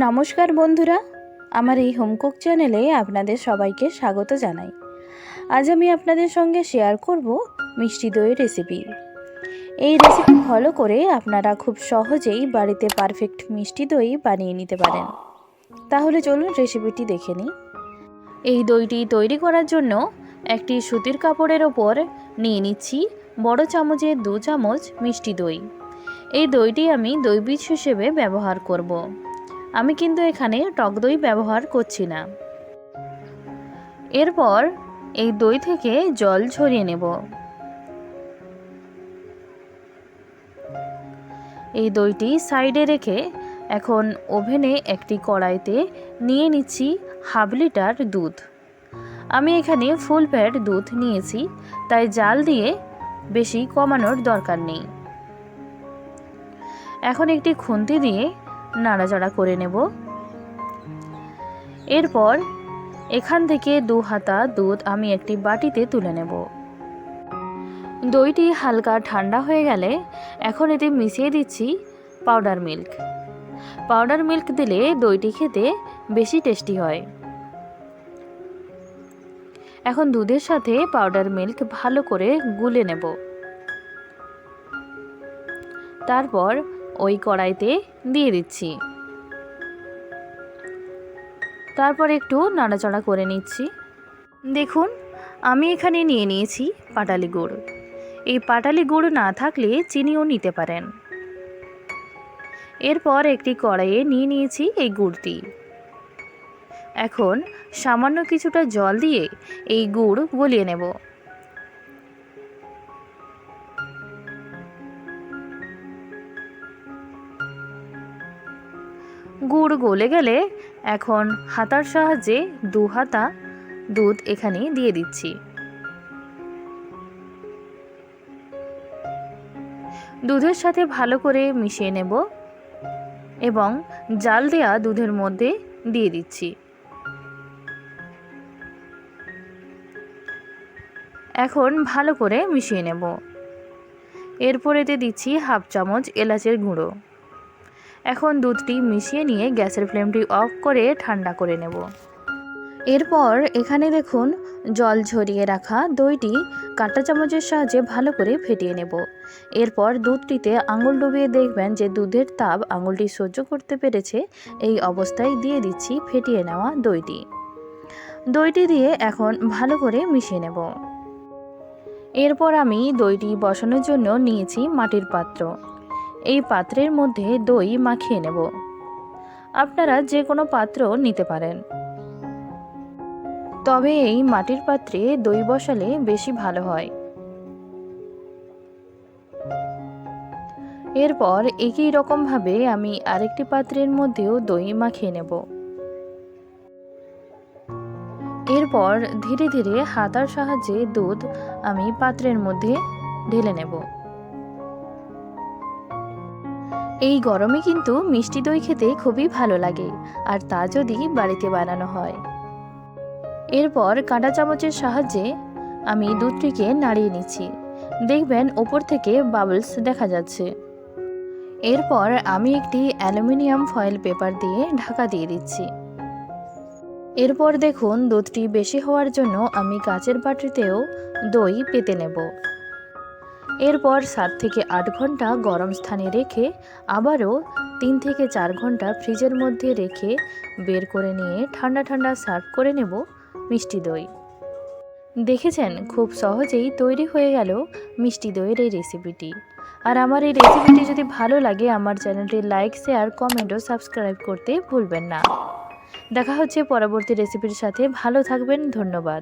নমস্কার বন্ধুরা, আমার এই হোমকুক চ্যানেলে আপনাদের সবাইকে স্বাগত জানাই। আজ আমি আপনাদের সঙ্গে শেয়ার করব মিষ্টি দইয়ের রেসিপি এই রেসিপি ফলো করে আপনারা খুব সহজেই বাড়িতে পারফেক্ট মিষ্টি দই বানিয়ে নিতে পারেন। তাহলে চলুন রেসিপিটি দেখে নিই। এই দইটি তৈরি করার জন্য একটি সুতির কাপড়ের ওপর নিয়ে নিচ্ছি বড় চামচের দু চামচ মিষ্টি দই। এই দইটি আমি দই বীজ হিসেবে ব্যবহার করব। আমি কিন্তু এখানে টক দই ব্যবহার করছি না। এরপর এই দই থেকে জল ঝরিয়ে নেব। এই দইটি সাইডে রেখে এখন ওভেনে একটি কড়াইতে নিয়ে নিচ্ছি হাফ লিটার দুধ। আমি এখানে ফুল ফ্যাট দুধ নিয়েছি, তাই জাল দিয়ে বেশি কমানোর দরকার নেই। এখন একটি খুন্তি দিয়ে নাড়াচাড়া করে নেব। এরপর এখান থেকে দু হাতা দুধ আমি একটি বাটিতে তুলে নেব। দইটি হালকা ঠান্ডা হয়ে গেলে এখন এতে মিশিয়ে দিচ্ছি পাউডার মিল্ক পাউডার মিল্ক দিলে দইটি খেতে বেশি টেস্টি হয়। এখন দুধের সাথে পাউডার মিল্ক ভালো করে গুলে নেব। তারপর ওই কড়াইতে দিয়ে দিচ্ছি। তারপর একটু নাড়াচাড়া করে নিচ্ছি। দেখুন, আমি এখানে নিয়ে নিয়েছি পাটালি গুড়। এই পাটালি গুড় না থাকলে চিনিও নিতে পারেন। এরপর একটি কড়াইয়ে নিয়ে নিয়েছি এই গুড়টি। এখন সামান্য কিছুটা জল দিয়ে এই গুড় গলিয়ে নেব। গুড় গলে গেলে এখন হাতার সাহায্যে দু হাতা দুধ এখানে দিয়ে দিচ্ছি। দুধের সাথে ভালো করে মিশিয়ে নেব এবং জাল দেয়া দুধের মধ্যে দিয়ে দিচ্ছি। এখন ভালো করে মিশিয়ে নেব। এরপর এতে দিচ্ছি হাফ চামচ এলাচের গুঁড়ো। এখন দুধটি মিশিয়ে নিয়ে গ্যাসের ফ্লেমটি অফ করে ঠান্ডা করে নেব। এরপর এখানে দেখুন, জল ঝরিয়ে রাখা দইটি কাঁটা চামচের সাহায্যে ভালো করে ফেটিয়ে নেব। এরপর দুধটিতে আঙুল ডুবিয়ে দেখবেন যে দুধের তাপ আঙুলটি সহ্য করতে পেরেছে, এই অবস্থায় দিয়ে দিচ্ছি ফেটিয়ে নেওয়া দইটি। দইটি দিয়ে এখন ভালো করে মিশিয়ে নেব। এরপর আমি দইটি বসানোর জন্য নিয়েছি মাটির পাত্র। এই পাত্রের মধ্যে দই মাখিয়ে নেব। আপনারা যে কোনো পাত্র নিতে পারেন। তবে এই মাটির পাত্রে দই বসালে বেশি ভালো হয়। এরপর একই রকমভাবে আমি আরেকটি পাত্রের মধ্যেও দই মাখিয়ে নেব। এরপর ধীরে ধীরে হাতার সাহায্যে দুধ আমি পাত্রের মধ্যে ঢেলে নেব। এই গরমে কিন্তু মিষ্টি দই খেতে খুবই ভালো লাগে, আর তা যদি বাড়িতে বানানো হয়। এরপর কাঁটা চামচের সাহায্যে আমি দুধটিকে নাড়িয়ে নিচ্ছি। দেখবেন ওপর থেকে বাবলস দেখা যাচ্ছে। এরপর আমি একটি অ্যালুমিনিয়াম ফয়েল পেপার দিয়ে ঢাকা দিয়ে দিচ্ছি। এরপর দেখুন দুধটি বেশি হওয়ার জন্য আমি কাচের বাটিতেও দই পেতে নেব। এরপর সাত থেকে আট ঘণ্টা গরম স্থানে রেখে আবারও তিন থেকে চার ঘণ্টা ফ্রিজের মধ্যে রেখে বের করে নিয়ে ঠান্ডা ঠান্ডা সার্ভ করে নেব মিষ্টি দই। দেখেছেন? খুব সহজেই তৈরি হয়ে গেল মিষ্টি দইয়ের এই রেসিপিটি। আর আমার এই রেসিপিটি যদি ভালো লাগে, আমার চ্যানেলটি লাইক, শেয়ার, কমেন্ট ও সাবস্ক্রাইব করতে ভুলবেন না। দেখা হচ্ছে পরবর্তী রেসিপির সাথে। ভালো থাকবেন, ধন্যবাদ।